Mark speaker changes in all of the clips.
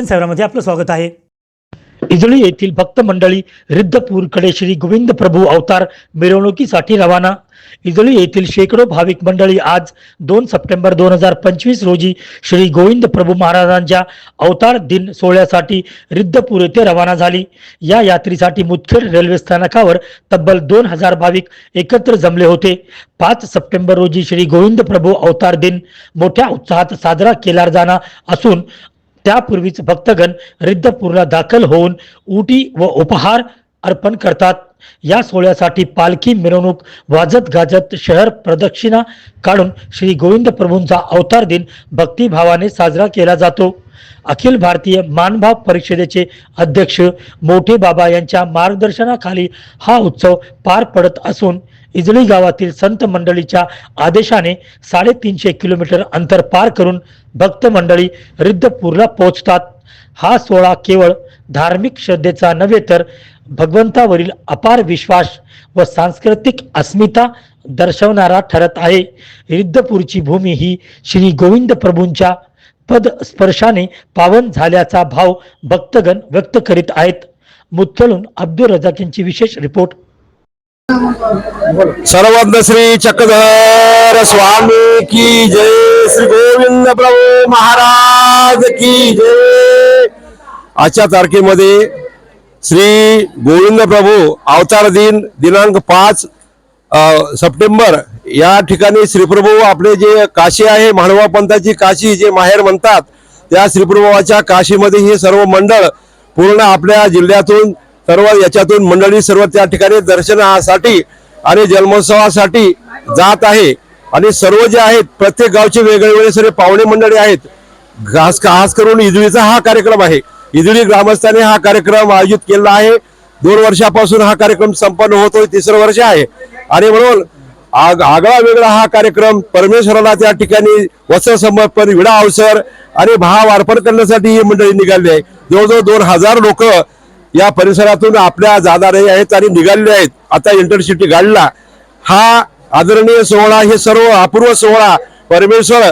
Speaker 1: दर्शन सेवरामध्ये आपलं स्वागत आहे. इजळी येथील भक्त मंडळी रिद्धपूरकडे श्री गोविंद प्रभू अवतार मिरवणुकीसाठी रवाना. इजळी येथील शेकडो भाविक मंडळी आज दोन सप्टेंबर दोन हजार पंचवीस रोजी श्री गोविंद प्रभू महाराजांच्या अवतार दिन सोहळ्यासाठी रिद्धपूर येथे रवाना झाली. या यात्रेसाठी मुदखेड रेल्वे स्थानकावर तब्बल दोन हजार भाविक एकत्र जमले होते. पाच सप्टेंबर रोजी श्री गोविंद प्रभू अवतार दिन मोठ्या उत्साहात साजरा केला जाणार असून त्यापूर्वीच भक्तगण रिद्धपूरला दाखल होऊन उटी व उपहार अर्पण करतात. या सोहळ्यासाठी पालखी मिरवणूक वाजत गाजत शहर प्रदक्षिणा काढून श्री गोविंद प्रभूंचा अवतार दिन भक्तिभावाने साजरा केला जातो. अखिल भारतीय मानभाव परिषदेचे अध्यक्ष मोठे बाबा यांच्या मार्गदर्शनाखाली हा उत्सव पार पडत असून इजळी गावातील संत मंडळीच्या आदेशाने साडेतीनशे किलोमीटर अंतर पार करून भक्त मंडळी रिद्धपूरला पोहोचतात. हा सोहळा केवळ धार्मिक श्रद्धेचा नव्हे तर भगवंतावरील अपार विश्वास व सांस्कृतिक अस्मिता दर्शवणारा ठरत आहे. रिद्धपूरची भूमी ही श्री गोविंद प्रभूंच्या पद स्पर्शाने पावन झाल्याचा भाव भक्तगण व्यक्त करीत आहेत. मुदखेडून अब्दुल रजाकींची विशेष रिपोर्ट.
Speaker 2: सर्वज्ञ श्री चक्रधर स्वामी की जय. श्री गोविंद प्रभू महाराज की जय. आजच्या तारखेमध्ये श्री गोविंद प्रभू अवतार दिन दिनांक पाच सप्टेंबर या ठिकाणी श्रीप्रभू आपले जे काशी आहे मानवा पंथाची काशी जे माहेर म्हणतात त्या श्रीप्रभूच्या काशीमध्ये हे सर्व मंडळ पूर्ण आपल्या जिल्ह्यातून सर्व याच्यातून मंडळी सर्व त्या ठिकाणी दर्शनासाठी आणि जन्मोत्सवासाठी जात आहे. आणि सर्व जे आहेत प्रत्येक गावचे वेगवेगळे सर्व पाहुणे मंडळी आहेत. खास खास करून इजळीचा हा कार्यक्रम आहे. इजळी ग्रामस्थांनी हा कार्यक्रम आयोजित केला आहे. दोन वर्षापासून हा कार्यक्रम संपन्न होतोय तिसरं वर्ष आहे. आणि म्हणून आग आगळा वेगळा हा कार्यक्रम परमेश्वराला त्या ठिकाणी वस्त्र समर्पण विडा अवसर आणि भाव अर्पण करण्यासाठी ही मंडळी निघाली आहे. जवळजवळ दोन हजार लोक या परिसरातून आपल्या जाणारे आहेत आणि निघालेले आहेत. आता इंटरसिटी गाडला. हा आदरणीय सोहळा हे सर्व अपूर्व सोहळा परमेश्वर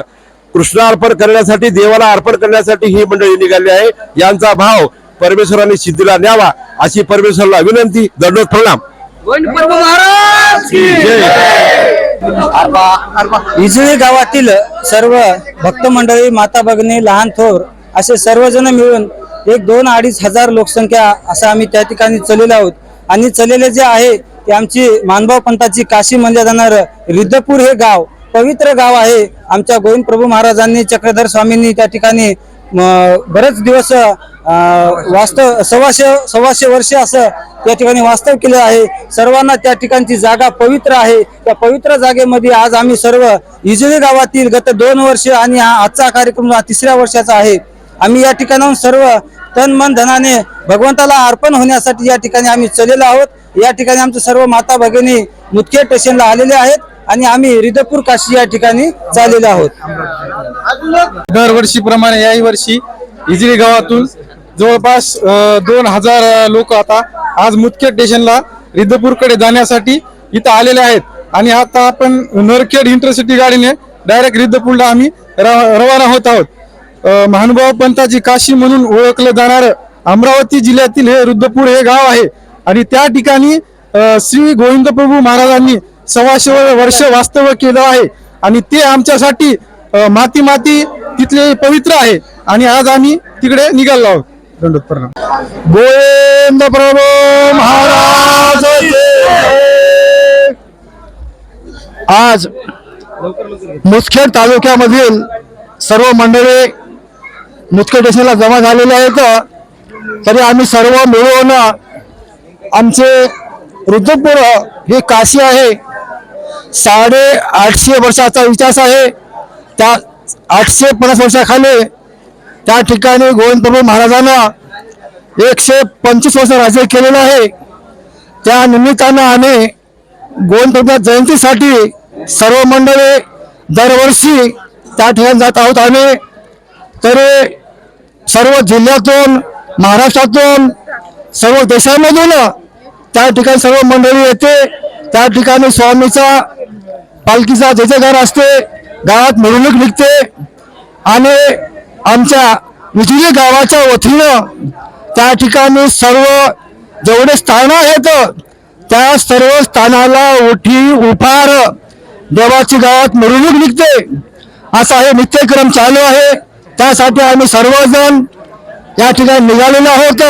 Speaker 2: कृष्णार्पण करण्यासाठी देवाला अर्पण करण्यासाठी ही मंडळी निघाली आहे. यांचा भाव परमेश्वराने सिद्धीला न्यावा अशी परमेश्वरला विनंती. दंडोत प्रणाम.
Speaker 3: गोविंद प्रभू महाराज की
Speaker 4: इजळी गावातील सर्व भक्त मंडळी माता भगिनी लहान थोर असे सर्वजण मिळून एक दोन अडीच हजार लोकसंख्या असं आम्ही त्या ठिकाणी चलेलो आहोत. आणि चलेले जे आहे ते आमची मानभाव पंथाची काशी म्हणल्या जाणार रिद्धपूर हे गाव पवित्र गाव आहे. आमच्या गोविंद प्रभू महाराजांनी चक्रधर स्वामींनी त्या ठिकाणी बरेच दिवस वास्तव सव्वाशे सव्वाशे वर्ष असं त्या ठिकाणी वास्तव केलं आहे. सर्वांना त्या ठिकाणची जागा पवित्र आहे. त्या पवित्र जागेमध्ये आज आम्ही सर्व इजळी गावातील गत दोन वर्ष आणि हा आजचा कार्यक्रम हा तिसऱ्या वर्षाचा आहे. आम्ही या ठिकाणाहून सर्व तन मन धनाने भगवंताला अर्पण होण्यासाठी या ठिकाणी आम्ही चलेलो आहोत. या ठिकाणी आमचे सर्व माता भगिनी मुदखेड स्टेशनला आलेले आहेत आणि आम्ही रिदपूर काशी या ठिकाणी चाललेलो आहोत.
Speaker 5: दरवर्षीप्रमाणे याही वर्षी इजली गावातून जवळपास दोन हजार लोक आता आज मुदखेड स्टेशनला रिद्धपूरकडे जाण्यासाठी इथं आलेले आहेत. आणि आता आपण नरखेड इंटरसिटी गाडीने डायरेक्ट रिद्धपूरला आम्ही र- रवाना होत आहोत. महानुभाव पंथाची काशी म्हणून ओळखलं जाणारं अमरावती जिल्ह्यातील हे रुद्धपूर हे गाव आहे. आणि त्या ठिकाणी श्री गोविंद प्रभू महाराजांनी सव्वाशे वर्ष वास्तव्य केलं आहे. आणि ते आमच्यासाठी माती माती तिथले पवित्र आहे. आणि आज आम्ही तिकडे निघालो आहोत. दंडोत प्रणाम. गोविंद प्रभू महाराज आज मुदखेड तालुक्यामधील सर्व मंडळी मुदखेड स्टेशनला जमा झालेले आहेत. तरी आम्ही सर्व मिळून आमचे रुद्रपूर ही काशी आहे. साडे आठशे वर्षाचा इतिहास आहे. त्या आठशे पन्नास वर्षाखाली त्या ठिकाणी गोविंद प्रभू महाराजांना एकशे पंचवीस वर्ष राज्य केलेलं आहे. त्या निमित्तानं आम्ही गोविंद जयंतीसाठी सर्व मंडळे दरवर्षी त्या ठिकाणी जात आहोत. आम्ही तरी सर्व जिल्ह्यातून महाराष्ट्रातून सर्व देशामधून त्या ठिकाणी सर्व मंडळी येते. त्या ठिकाणी स्वामीचा पालखीचा जय घर असते. गावात मिरवणूक निघते. आणि आमच्या विजुली गावाच्या वतीनं त्या ठिकाणी सर्व जेवढे स्थान आहेत त्या सर्व स्थानाला ओठी उफार देवाची गावात मिरवणूक निघते. असा हे नित्यक्रम चालू आहे. त्यासाठी आम्ही सर्वजण या ठिकाणी निघालेलो आहोत.